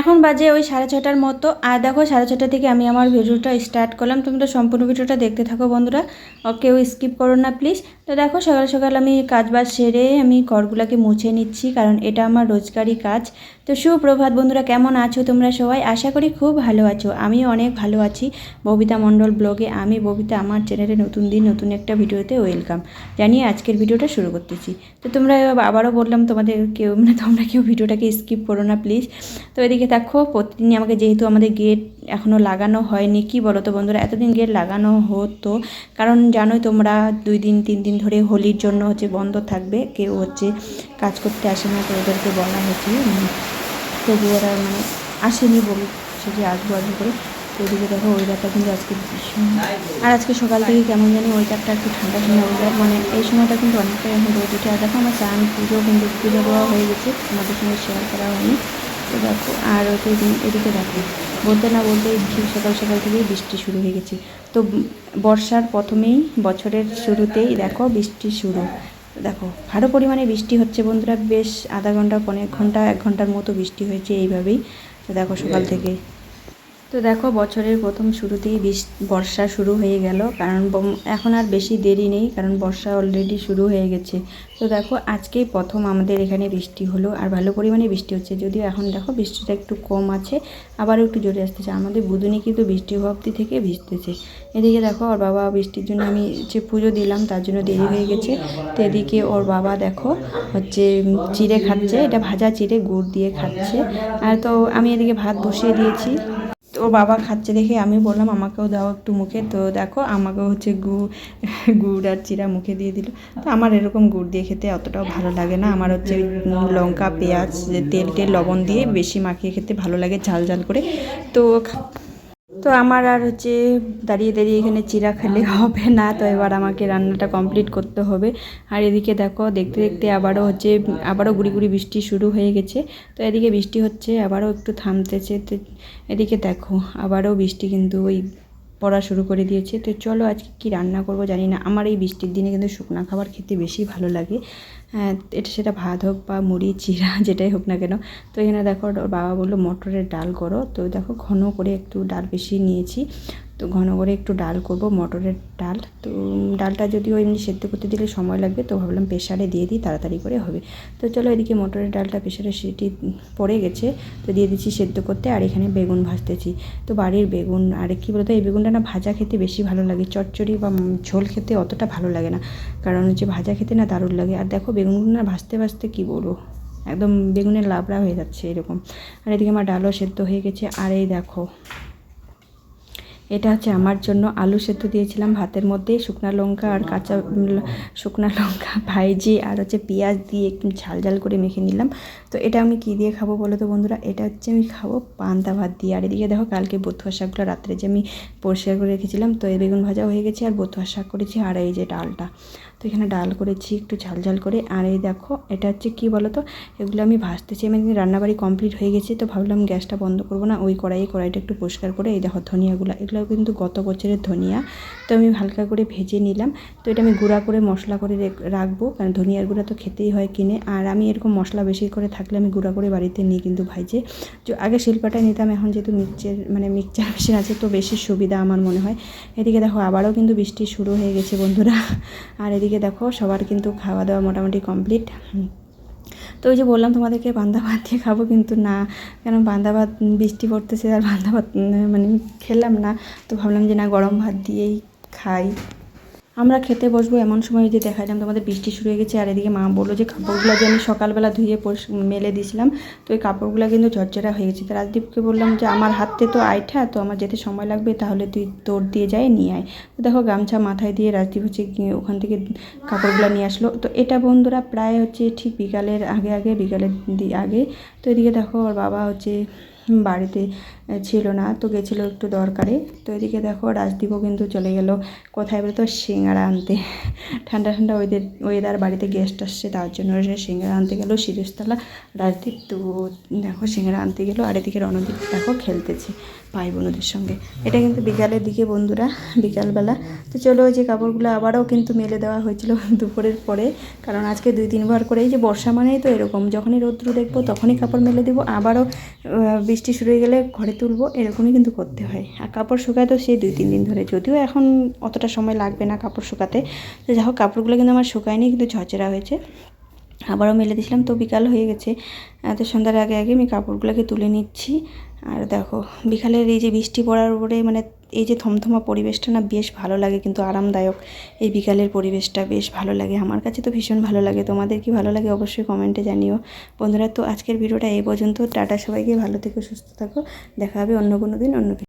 এখন বাজে ওই সাড়ে ছটার মতো। আর দেখো, সাড়ে ছটা থেকে আমি আমার ভিডিওটা স্টার্ট করলাম। তোমরা সম্পূর্ণ ভিডিওটা দেখতে থাকো বন্ধুরা। কেউ স্কিপ করো না প্লিজ তো দেখো, সকাল সকাল আমি কাজ বাজ সেরে আমি ঘরগুলোকে মুছে নিচ্ছি, কারণ এটা আমার রোজগারি কাজ। তো সুপ্রভাত বন্ধুরা, কেমন আছো তোমরা সবাই? আশা করি খুব ভালো আছো। আমিও অনেক ভালো আছি। ববিতা মণ্ডল ব্লগে আমি, ববিতা আমার চ্যানেলে নতুন দিন, নতুন একটা ভিডিওতে ওয়েলকাম জানিয়ে আজকের ভিডিওটা শুরু করতেছি। তো তোমরা আবারও বললাম, তোমাদের কেউ মানে তোমরা কেউ ভিডিওটাকে স্কিপ করো না, প্লিজ। তো এদিকে দেখো, প্রতিদিনই আমাকে যেহেতু আমাদের গেট এখনও লাগানো হয়নি, কি বলো তো বন্ধুরা, এতদিন গেট লাগানো হতো। কারণ জানোই তোমরা, দুই দিন, তিন দিন ধরে হোলির জন্য হচ্ছে বন্ধ থাকবে, কেউ হচ্ছে কাজ করতে আসে না, তো ওদেরকে বলা হয়েছে তবু ওরা মানে আসেনি বলে সে যে আসব আসব করে, তো ওদিকে দেখো ওয়েদারটা কিন্তু আজকে ভীষণ আর আজকে সকাল থেকে কেমন জানি ওয়েদারটা একটু ঠান্ডা ঠান্ডা ওয়েদার মানে এই সময়টা কিন্তু অনেকটাই এখন রোদ উঠে, আর দেখো আমার চান পুজো কিন্তু পুজো দেওয়া হয়ে গেছে, তোমাদের সঙ্গে শেয়ার করা হয়নি। তো দেখো, আর ওকে এদিকে- দেখো, বলতে না বলতে ঠিক সকাল সকাল থেকেই বৃষ্টি শুরু হয়ে গেছে। তো বর্ষার প্রথমেই বছরের শুরুতেই দেখো বৃষ্টি শুরু। তো দেখো ভালো পরিমাণে বৃষ্টি হচ্ছে বন্ধুরা বেশ আধা ঘণ্টা পনেরো ঘণ্টা এক ঘণ্টার মতো বৃষ্টি হয়েছে এইভাবেই। তো দেখো সকাল থেকে। তো দেখো, বছরের প্রথম শুরুতেই বর্ষা শুরু হয়ে গেল। কারণ এখন আর বেশি দেরি নেই, কারণ বর্ষা অলরেডি শুরু হয়ে গেছে। তো দেখো, আজকেই প্রথম আমাদের এখানে বৃষ্টি হলো, আর ভালো পরিমাণে বৃষ্টি হচ্ছে। যদিও এখন দেখো, বৃষ্টিটা একটু কম আছে আবারও একটু জোরে আসতেছে। আমাদের বুধুনি কিন্তু বৃষ্টি হওয়া থেকে ভিজতেছে। এদিকে দেখো, ওর বাবা বৃষ্টির জন্য আমি যে পুজো দিলাম, তার জন্য দেরি হয়ে গেছে। তো এদিকে ওর বাবা দেখো, হচ্ছে চিড়ে খাচ্ছে। এটা ভাজা চিড়ে, গুড় দিয়ে খাচ্ছে। আর তো আমি এদিকে ভাত বসিয়ে দিয়েছি। ওর বাবা খাচ্ছে দেখে আমি বললাম, আমাকেও দাও একটু মুখে। তো দেখো, আমাকেও হচ্ছে গুড় গুড় আর চিরা মুখে দিয়ে দিল। তো আমার এরকম গুড় দিয়ে খেতে অতটাও ভালো লাগে না। আমার হচ্ছে লঙ্কা, পেঁয়াজ, তেল, টেল, লবণ দিয়ে বেশি মাখিয়ে খেতে ভালো লাগে ঝাল ঝাল করে। তো তো আমার আর হচ্ছে দাঁড়িয়ে দাঁড়িয়ে এখানে চিরা খেলে হবে না, তো এবার আমাকে রান্নাটা কমপ্লিট করতে হবে। আর এদিকে দেখো, দেখতে দেখতে আবারও হচ্ছে, আবারও গুড়ি গুড়ি বৃষ্টি শুরু হয়ে গেছে। তো এদিকে বৃষ্টি হচ্ছে, আবারও একটু থামতেছে। তো, এদিকে দেখো, আবারও বৃষ্টি কিন্তু ওই পড়া শুরু করে দিয়েছে। তো চলো আজকে কি রান্না করব জানি না। আমার এই বৃষ্টির দিনে কিন্তু শুকনো খাবার খেতে বেশি ভালো লাগে। হ্যাঁ এটা সেটা ভাত হোক বা মুড়ি চিরা যেটাই হোক না কেন। তো এখানে দেখো ওর বাবা বলল, মটরের ডাল করো। তো দেখো ঘন করে একটু ডাল বেশি নিয়েছি। তো ঘন করে একটু ডাল করব, মটরের ডাল। তো ডালটা যদিও এমনি সেদ্ধ করতে দিলে সময় লাগবে, তো ভাবলাম প্রেশারে দিয়ে দিই, তাড়াতাড়ি করে হবে। তো চলো এদিকে মটরের ডালটা প্রেশারে সিটি পড়ে গেছে, তো দিয়ে দিচ্ছি সেদ্ধ করতে, আর এখানে বেগুন ভাজতেছি। তো বাড়ির বেগুন, আর কি বলতো, এই বেগুনটা না ভাজা খেতে বেশি ভালো লাগে। চচ্চড়ি বা ঝোল খেতে অতটা ভালো লাগে না। কারণ হচ্ছে ভাজা খেতে না দারুণ লাগে। আর দেখো বেগুনগুলো না ভাজতে ভাজতে কী বলব, একদম বেগুনের লাবড়া হয়ে যাচ্ছে এরকম। আর এদিকে আমার ডালও সেদ্ধ হয়ে গেছে। আর এই দেখো এটা হচ্ছে আমার জন্য আলু সেদ্ধ দিয়েছিলাম ভাতের মধ্যে, শুকনো লঙ্কা আর কাঁচা শুকনা লঙ্কা, ভাইজি আর হচ্ছে পেঁয়াজ দিয়ে একটু ঝাল ঝাল করে মেখে নিলাম। তো এটা আমি কী দিয়ে খাব বলো তো বন্ধুরা? এটা হচ্ছে আমি খাব পান্তা ভাত দিয়ে। আর এদিকে দেখো কালকে বথুয়া শাকগুলো রাত্রে যে আমি পরিষ্কার করে রেখেছিলাম, তো এই বেগুন ভাজা হয়ে গেছে আর বথুয়া শাক করেছি আর এই যে ডালটা। তো এখানে ডাল করেছি, একটু ঝাল ঝাল করে। আর এই দেখো, এটা হচ্ছে কি বলো তো এগুলো আমি ভাজতেছি, আমি রান্নাবাড়ি কমপ্লিট হয়ে গেছে, তো ভাবলাম গ্যাসটা বন্ধ করব না, ওই কড়াইয়ে কড়াইটা একটু পরিষ্কার করে এই দেখো ধনিয়াগুলো। এগুলো কিন্তু গত বছরের ধনিয়া, তো আমি হালকা করে ভেজে নিলাম। তো এটা আমি গুঁড়া করে মশলা করে রেখ- রাখব, কারণ ধনিয়ার গুঁড়া তো খেতেই হয় কিনে। আর আমি এরকম মশলা বেশি করে থাকলে আমি গুঁড়া করে বাড়িতে নিই কিন্তু ভাইজে আগে শিল্পাটায় নিতাম, এখন যেহেতু মিক্সচার মানে মিক্সচার মেশিন আছে, তো বেশি সুবিধা আমার মনে হয়। এদিকে দেখো, আবারও কিন্তু বৃষ্টি শুরু হয়ে গেছে বন্ধুরা। আর এদিকে দেখো সবার কিন্তু খাওয়া দাওয়া মোটামুটি কমপ্লিট তো ওই যে বললাম তোমাদেরকে বান্দা ভাত দিয়ে খাব কিন্তু না, কেন বান্দা ভাত, বৃষ্টি পড়তেছে আর বান্দা ভাত মানে খেলাম না। তো ভাবলাম যে না গরম ভাত দিয়েই খাই। আমরা খেতে বসবো এমন সময় যে দেখালাম তোমাদের বৃষ্টি শুরু হয়ে গেছে, আর এদিকে মা বলল যে কাপড়গুলো যে আমি সকালবেলা ধুয়ে মেলে দিয়েছিলাম তো ওই কাপড়গুলো কিন্তু ঝরঝরা হয়ে গেছে। তো রাজদীপকে বললাম যে, আমার হাতে তো আইঠা তো আমার যেতে সময় লাগবে, তাহলে তুই তোর দিয়ে যাই, নিয়ে আয়। তো দেখো গামছা মাথায় দিয়ে রাজদীপ হচ্ছে ওখান থেকে কাপড়গুলো নিয়ে আসলো। তো এটা বন্ধুরা প্রায় হচ্ছে ঠিক বিকালের আগে আগে, বিকালের আগে। তো এদিকে দেখো ওর বাবা হচ্ছে বাড়িতে ছিল না, তো গেছিল একটু দরকারে। তো এদিকে দেখো রাজদীপও কিন্তু চলে গেল। কোথায় বলে তো সিঙ্গারা আনতে। ঠান্ডা ঠান্ডা ওয়েদার ওয়েদার বাড়িতে গেস্ট আসছে, তার জন্য সিঙ্গারা আনতে গেলো। শিরিষতলা রাজদীপ, তো দেখো সিঙ্গারা আনতে গেলো। আর এদিকে রণদীপ দেখো খেলতেছে। ভাই বোনদের সঙ্গে। এটা কিন্তু বিকালের দিকে বন্ধুরা বিকালবেলা। তো চলো যে কাপড়গুলো আবারও কিন্তু মেলে দেওয়া হয়েছিল দুপুরের পরে। কারণ আজকে দুই তিনবার করেই যে বর্ষা মানেই তো এরকম। যখনই রৌদ্র দেখব তখনই কাপড় মেলে দেবো। আবারও বৃষ্টি শুরু হয়ে গেলে ঘরে তুলবো এরকমই কিন্তু করতে হয়। আর কাপড় শুকায় তো সেই দুই তিন দিন ধরে। যদিও এখন অতটা সময় লাগবে না কাপড় শুকাতে। তো যাই হোক কাপড়গুলো কিন্তু আমার শুকায়নি কিন্তু ঝরঝরা হয়েছে। আবারও মেলে দিয়েছিলাম। তো বিকাল হয়ে গেছে। আহ, তো সন্ধ্যার আগে আগে আমি কাপড়গুলোকে তুলে নিচ্ছি। আর দেখো, বিকালের এই যে বৃষ্টি পড়ার উপরে মানে এই যে থমথমা পরিবেশটা না বেশ ভালো লাগে, কিন্তু আরামদায়ক। এই বিকালের পরিবেশটা বেশ ভালো লাগে। আমার কাছে তো ভীষণ ভালো লাগে। তোমাদের কি ভালো লাগে অবশ্যই কমেন্টে জানিও। বন্ধুরা, তো আজকের ভিডিওটা এই পর্যন্ত। টাটা সবাইকে, ভালো থেকে, সুস্থ থাকো। দেখা হবে অন্য কোনো দিন, অন্য